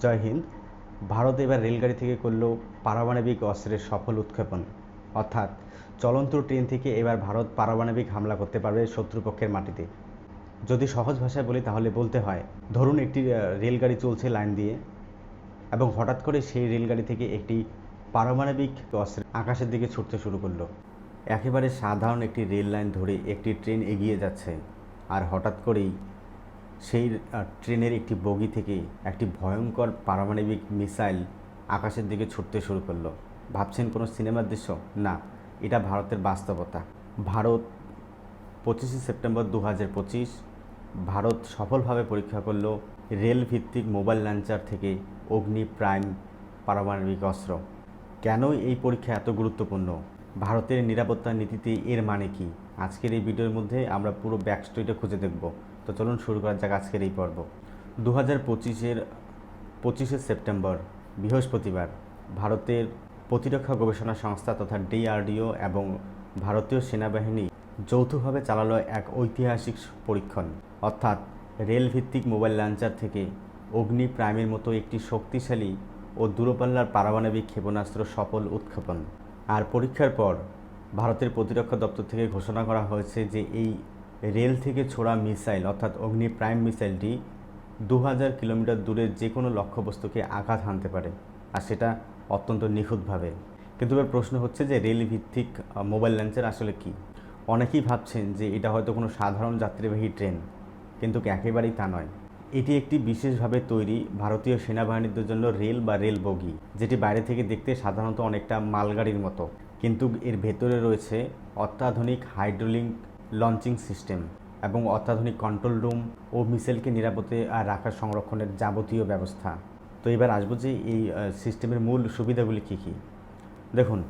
জয় হিন্দ। ভারত এবার রেলগাড়ি থেকে করল পারমাণবিক অস্ত্রের সফল উৎক্ষেপণ। অর্থাৎ চলন্ত ট্রেন থেকে এবার ভারত পারমাণবিক হামলা করতে পারবে শত্রুপক্ষের মাটিতে। যদি সহজ ভাষায় বলি তাহলে বলতে হয়, ধরুন একটি রেলগাড়ি চলছে লাইন দিয়ে এবং হঠাৎ করে সেই রেলগাড়ি থেকে একটি পারমাণবিক অস্ত্র আকাশের দিকে ছুটতে শুরু করল। একেবারে সাধারণ একটি রেল লাইন ধরে একটি ট্রেন এগিয়ে যাচ্ছে। আর হঠাৎ করেই সেই ট্রেনের একটি বগি থেকে একটি ভয়ঙ্কর পারমাণবিক মিসাইল আকাশের দিকে ছুটতে শুরু করল। ভাবছেন কোনো সিনেমার দৃশ্য? না, এটা ভারতের বাস্তবতা। ভারত, পঁচিশে সেপ্টেম্বর দু হাজার পঁচিশ, ভারত সফলভাবে পরীক্ষা করল রেল ভিত্তিক মোবাইল লঞ্চার থেকে অগ্নি প্রাইম পারমাণবিক অস্ত্র। কেন এই পরীক্ষা এত গুরুত্বপূর্ণ? ভারতের নিরাপত্তা নীতিতে এর মানে কি? আজকের এই ভিডিওর মধ্যে আমরা পুরো ব্যাক স্টোরিটা খুঁজে দেখব। তো চলুন শুরু করা যাক আজকের এই পর্ব। দু হাজার পঁচিশের পঁচিশে সেপ্টেম্বর, বৃহস্পতিবার, ভারতের প্রতিরক্ষা গবেষণা সংস্থা তথা ডিআরডিও এবং ভারতীয় সেনাবাহিনী যৌথভাবে চালালো এক ঐতিহাসিক পরীক্ষণ। অর্থাৎ রেলভিত্তিক মোবাইল লঞ্চার থেকে অগ্নি প্রাইমের মতো একটি শক্তিশালী ও দূরপাল্লার পারমাণবিক ক্ষেপণাস্ত্র সফল উৎক্ষেপণ। আর পরীক্ষার পর ভারতের প্রতিরক্ষা দপ্তর থেকে ঘোষণা করা হয়েছে যে এই রেল থেকে ছোড়া মিসাইল, অর্থাৎ অগ্নি প্রাইম মিসাইলটি দু হাজার কিলোমিটার দূরের যে কোনো লক্ষ্যবস্তুকে আঘাত হানতে পারে, আর সেটা অত্যন্ত নিখুঁতভাবে। কিন্তু এবার প্রশ্ন হচ্ছে যে রেল ভিত্তিক মোবাইল লঞ্চের আসলে কি? অনেকেই ভাবছেন যে এটা হয়তো কোনো সাধারণ যাত্রীবাহী ট্রেন, কিন্তু একেবারেই তা নয়। এটি একটি বিশেষভাবে তৈরি ভারতীয় সেনাবাহিনীদের জন্য রেল বা রেল বগি যেটি বাইরে থেকে দেখতে সাধারণত অনেকটা মালগাড়ির মতো। কিন্তু এর ভেতরে রয়েছে অত্যাধুনিক হাইড্রোলিক লঞ্চিং সিস্টেম এবং অত্যাধুনিক কন্ট্রোল রুম ও মিসাইলকে নিরাপদে রাখার সংরক্ষণের যাবতীয় ব্যবস্থা। তো এবার আসব যে এই সিস্টেমের মূল সুবিধাগুলি কী কী? দেখুন,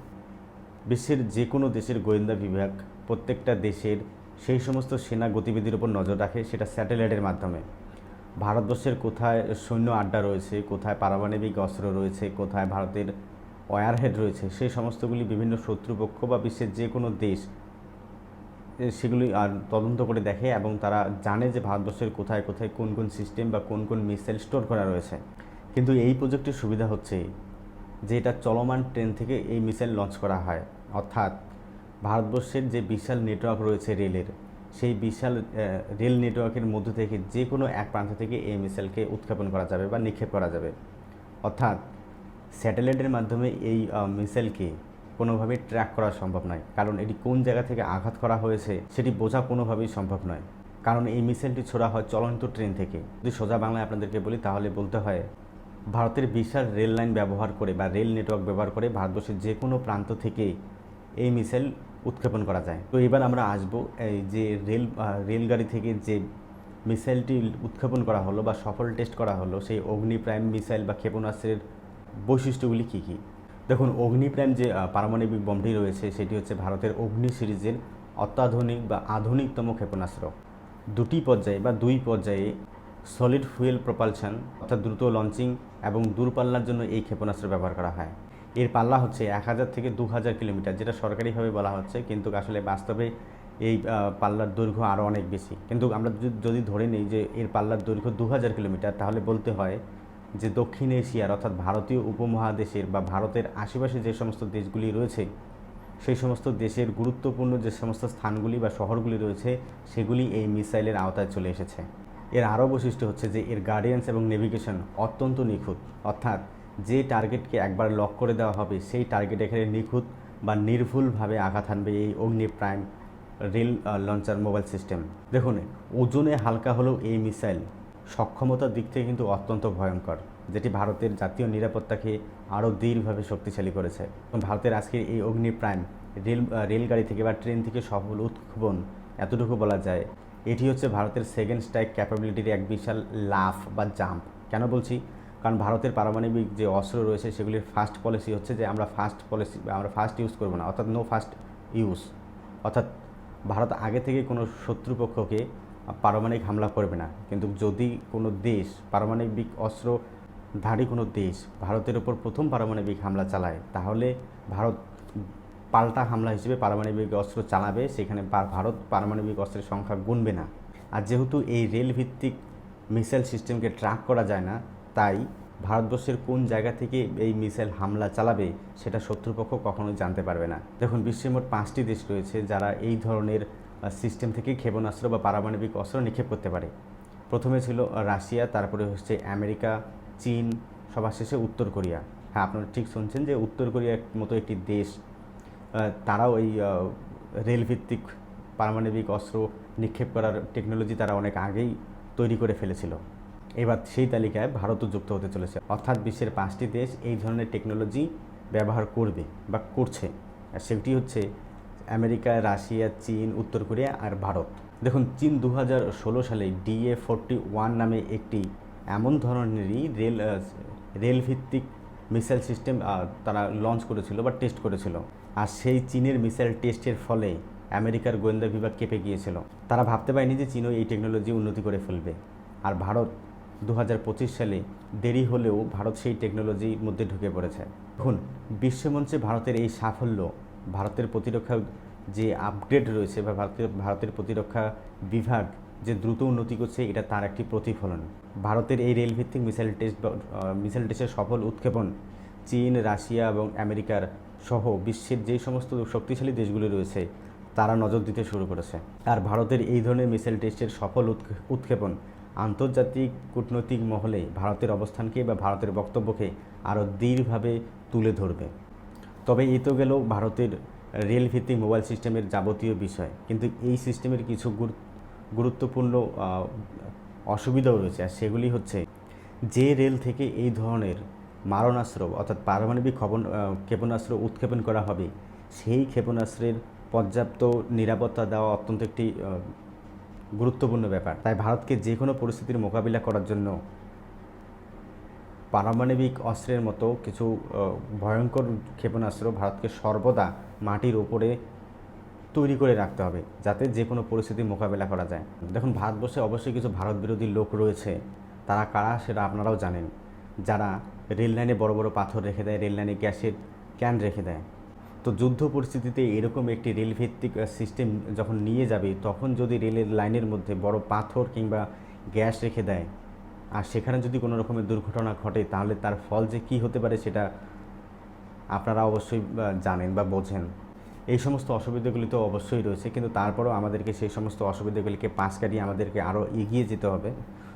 বিশ্বের যে কোনো দেশের গোয়েন্দা বিভাগ প্রত্যেকটা দেশের সেই সমস্ত সেনা গতিবিধির উপর নজর রাখে সেটা স্যাটেলাইটের মাধ্যমে। ভারতবর্ষের কোথায় সৈন্য আড্ডা রয়েছে, কোথায় পারমাণবিক অস্ত্র রয়েছে, কোথায় ভারতের ওয়ারহেড রয়েছে, সেই সমস্তগুলি বিভিন্ন শত্রুপক্ষ বা বিশ্বের যে কোনো দেশ সেগুলি আর তদন্ত করে দেখে এবং তারা জানে যে ভারতবর্ষের কোথায় কোথায় কোন কোন সিস্টেম বা কোন কোন মিসাইল স্টোর করা রয়েছে। কিন্তু এই প্রজেক্টের সুবিধা হচ্ছে যে এটা চলমান ট্রেন থেকে এই মিসাইল লঞ্চ করা হয়। অর্থাৎ ভারতবর্ষের যে বিশাল নেটওয়ার্ক রয়েছে রেলের, সেই বিশাল রেল নেটওয়ার্কের মধ্য থেকে যে কোনো এক প্রান্ত থেকে এই মিসাইলকে উৎক্ষেপণ করা যাবে বা নিক্ষেপ করা যাবে। অর্থাৎ স্যাটেলাইটের মাধ্যমে এই মিসাইলকে কোনোভাবেই ট্র্যাক করা সম্ভব নয়। কারণ এটি কোন জায়গা থেকে আঘাত করা হয়েছে, সেটি বোঝা কোনোভাবেই সম্ভব নয়। কারণ এই মিসাইলটি ছোড়া হয় চলন্ত ট্রেন থেকে। যদি সোজা বাংলায় আপনাদেরকে বলি, তাহলে বলতে হয়, ভারতের বিশাল রেল লাইন ব্যবহার করে বা রেল নেটওয়ার্ক ব্যবহার করে ভারতবর্ষের যে কোনো প্রান্ত থেকে এই মিসাইল উৎক্ষেপণ করা যায়। তো এবার আমরা আসব এই যে রেল রেলগাড়ি থেকে যে মিসাইলটি উৎক্ষেপণ করা হলো বা সফল টেস্ট করা হলো, সেই অগ্নি প্রাইম মিসাইল বা ক্ষেপণাস্ত্রের বৈশিষ্ট্যগুলি কী কী? দেখুন অগ্নি প্রাইম যে পারমাণবিক বমটি রয়েছে, সেটি হচ্ছে ভারতের অগ্নি সিরিজের অত্যাধুনিক বা আধুনিকতম ক্ষেপণাস্ত্র। দুটি পর্যায়ে বা দুই পর্যায়ে সলিড ফুয়েল প্রপালশন অর্থাৎ দ্রুত লঞ্চিং এবং দূরপাল্লার জন্য এই ক্ষেপণাস্ত্র ব্যবহার করা হয়। এর পাল্লা হচ্ছে এক হাজার থেকে দু হাজার কিলোমিটার, যেটা সরকারিভাবে বলা হচ্ছে, কিন্তু আসলে বাস্তবে এই পাল্লার দৈর্ঘ্য আরও অনেক বেশি। কিন্তু আমরা যদি ধরে নিই যে, এর পাল্লার দৈর্ঘ্য দু হাজার কিলোমিটার, তাহলে বলতে হয় যে দক্ষিণ এশিয়ার অর্থাৎ ভারতীয় উপমহাদেশের বা ভারতের আশেপাশে যে সমস্ত দেশগুলি রয়েছে, সেই সমস্ত দেশের গুরুত্বপূর্ণ যে সমস্ত স্থানগুলি বা শহরগুলি রয়েছে, সেগুলি এই মিসাইলের আওতায় চলে এসেছে। এর আরও বৈশিষ্ট্য হচ্ছে যে এর গার্ডিয়ান্স এবং নেভিগেশন অত্যন্ত নিখুঁত। অর্থাৎ যে টার্গেটকে একবার লক করে দেওয়া হবে, সেই টার্গেট এখানে নিখুঁত বা নির্ভুলভাবে আঘাত হানবে এই Agni prime rail launcher mobile system দেখুন, ওজনে হালকা হলেও এই মিসাইল সক্ষমতার দিক থেকে কিন্তু অত্যন্ত ভয়ঙ্কর, যেটি ভারতের জাতীয় নিরাপত্তাকে আরও দৃঢ়ভাবে শক্তিশালী করেছে। ভারতের আজকের এই অগ্নি প্রাইম, রেল রেলগাড়ি থেকে বা ট্রেন থেকে সফল উৎক্ষেপণ এতটুকু বলা যায়, এটি হচ্ছে ভারতের সেকেন্ড স্ট্রাইক ক্যাপাবিলিটির এক বিশাল লাফ বা জাম্প। কেন বলছি? কারণ ভারতের পারমাণবিক যে অস্ত্র রয়েছে, সেগুলির ফার্স্ট পলিসি হচ্ছে যে আমরা ফার্স্ট পলিসি আমরা ফার্স্ট ইউজ করব না, অর্থাৎ নো ফার্স্ট ইউজ অর্থাৎ ভারত আগে থেকে কোনো শত্রুপক্ষকে পারমাণবিক হামলা করবে না। কিন্তু যদি কোনো দেশ পারমাণবিক অস্ত্র ধারী কোনো দেশ ভারতের ওপর প্রথম পারমাণবিক হামলা চালায়, তাহলে ভারত পাল্টা হামলা হিসেবে পারমাণবিক অস্ত্র চালাবে, সেখানে ভারত পারমাণবিক অস্ত্রের সংখ্যা গুনবে না। আর যেহেতু এই রেলভিত্তিক মিসাইল সিস্টেমকে ট্র্যাক করা যায় না, তাই ভারতবর্ষের কোন জায়গা থেকে এই মিসাইল হামলা চালাবে, সেটা শত্রুপক্ষ কখনোই জানতে পারবে না। দেখুন, বিশ্বের মোট পাঁচটি দেশ রয়েছে যারা এই ধরনের সিস্টেম থেকে ক্ষেপণাস্ত্র বা পারমাণবিক অস্ত্র নিক্ষেপ করতে পারে। প্রথমে ছিল রাশিয়া, তারপরে হচ্ছে আমেরিকা, চীন, সবার শেষে উত্তর কোরিয়া। হ্যাঁ আপনারা ঠিক শুনছেন যে উত্তর কোরিয়ার মতো একটি দেশ তারাও এই রেলভিত্তিক পারমাণবিক অস্ত্র নিক্ষেপ করার টেকনোলজি তারা অনেক আগেই তৈরি করে ফেলেছিল। এবার সেই তালিকায় ভারতও যুক্ত হতে চলেছে। অর্থাৎ বিশ্বের পাঁচটি দেশ এই ধরনের টেকনোলজি ব্যবহার করবে বা করছে। আর সেটি হচ্ছে আমেরিকা, রাশিয়া, চীন, উত্তর কোরিয়া আর ভারত। দেখুন, চীন দু হাজার ষোলো সালে ডিএ ফোরটি ওয়ান নামে একটি এমন ধরনেরই রেল রেলভিত্তিক মিসাইল সিস্টেম তারা লঞ্চ করেছিল বা টেস্ট করেছিল। আর সেই চীনের মিসাইল টেস্টের ফলে আমেরিকার গোয়েন্দা বিভাগ কেঁপে গিয়েছিল। তারা ভাবতে পারেনি যে চীনও এই টেকনোলজি উন্নতি করে ফেলবে। আর ভারত দু হাজার পঁচিশ সালে দেরি হলেও ভারত সেই টেকনোলজির মধ্যে ঢুকে পড়েছে। দেখুন, বিশ্বমঞ্চে ভারতের এই সাফল্য ভারতের প্রতিরক্ষা যে আপগ্রেড রয়েছে বা ভারতের ভারতের প্রতিরক্ষা বিভাগ যে দ্রুত উন্নতি করছে, এটা তার একটি প্রতিফলন। ভারতের এই রেলভিত্তিক মিসাইল টেস্ট মিসাইল টেস্টের সফল উৎক্ষেপণ চীন, রাশিয়া এবং আমেরিকার সহ বিশ্বের যেই সমস্ত শক্তিশালী দেশগুলি রয়েছে, তারা নজর দিতে শুরু করেছে। আর ভারতের এই ধরনের মিসাইল টেস্টের সফল উৎক্ষে- উৎক্ষেপণ আন্তর্জাতিক কূটনৈতিক মহলে ভারতের অবস্থানকে বা ভারতের বক্তব্যকে আরও দৃঢ়ভাবে তুলে ধরবে। তবে এ তো গেল ভারতের রেল ভিত্তিক মোবাইল সিস্টেমের যাবতীয় বিষয়। কিন্তু এই সিস্টেমের কিছু গুরুত্বপূর্ণ অসুবিধাও রয়েছে। আর সেগুলি হচ্ছে যে রেল থেকে এই ধরনের মারণাস্ত্র অর্থাৎ পারমাণবিক ক্ষপণ ক্ষেপণাস্ত্র উৎক্ষেপণ করা হবে, সেই ক্ষেপণাস্ত্রের পর্যাপ্ত নিরাপত্তা দেওয়া অত্যন্ত একটি গুরুত্বপূর্ণ ব্যাপার। তাই ভারতকে যে কোনো পরিস্থিতির মোকাবিলা করার জন্য পারমাণবিক অস্ত্রের মতো কিছু ভয়ঙ্কর ক্ষেপণাস্ত্র ভারতকে সর্বদা মাটির ওপরে তৈরি করে রাখতে হবে, যাতে যে কোনো পরিস্থিতির মোকাবেলা করা যায়। দেখুন, ভারতবর্ষে অবশ্যই কিছু ভারত বিরোধী লোক রয়েছে। তারা কারা সেটা আপনারাও জানেন। যারা রেল লাইনে বড় বড় পাথর রেখে দেয়, রেল লাইনে গ্যাসের ক্যান রেখে দেয়। তো যুদ্ধ পরিস্থিতিতে এরকম একটি রেলভিত্তিক সিস্টেম যখন নিয়ে যাবে, তখন যদি রেলের লাইনের মধ্যে বড় পাথর কিংবা গ্যাস রেখে দেয় আর সেখানে যদি কোনো রকমের দুর্ঘটনা ঘটে, তাহলে তার ফল যে কী হতে পারে সেটা আপনারা অবশ্যই জানেন বা বোঝেন। এই সমস্ত অসুবিধাগুলি তো অবশ্যই রয়েছে, কিন্তু তারপরেও আমাদেরকে সেই সমস্ত অসুবিধাগুলিকে পাশ কাটিয়ে আমাদেরকে আরও এগিয়ে যেতে হবে।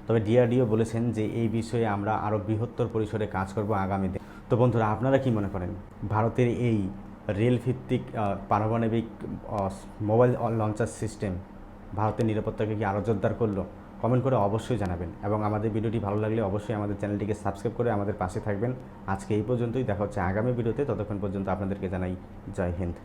তবে ডিআরডিও বলেছেন যে, এই বিষয়ে আমরা আরও বৃহত্তর পরিসরে কাজ করব আগামীতে তো বন্ধুরা, আপনারা কি মনে করেন? ভারতের এই রেল ভিত্তিক পারমাণবিক মোবাইল লঞ্চার সিস্টেম ভারতের নিরাপত্তাকে কি আরও জোরদার করল? কমেন্ট করে অবশ্যই জানাবেন এবং আমাদের ভিডিওটি ভালো লাগলে অবশ্যই আমাদের চ্যানেলটিকে সাবস্ক্রাইব করে আমাদের পাশে থাকবেন। আজকে এই পর্যন্তই, দেখা হচ্ছে আগামী ভিডিওতে, ততক্ষণ পর্যন্ত আপনাদেরকে জানাই জয় হিন্দ।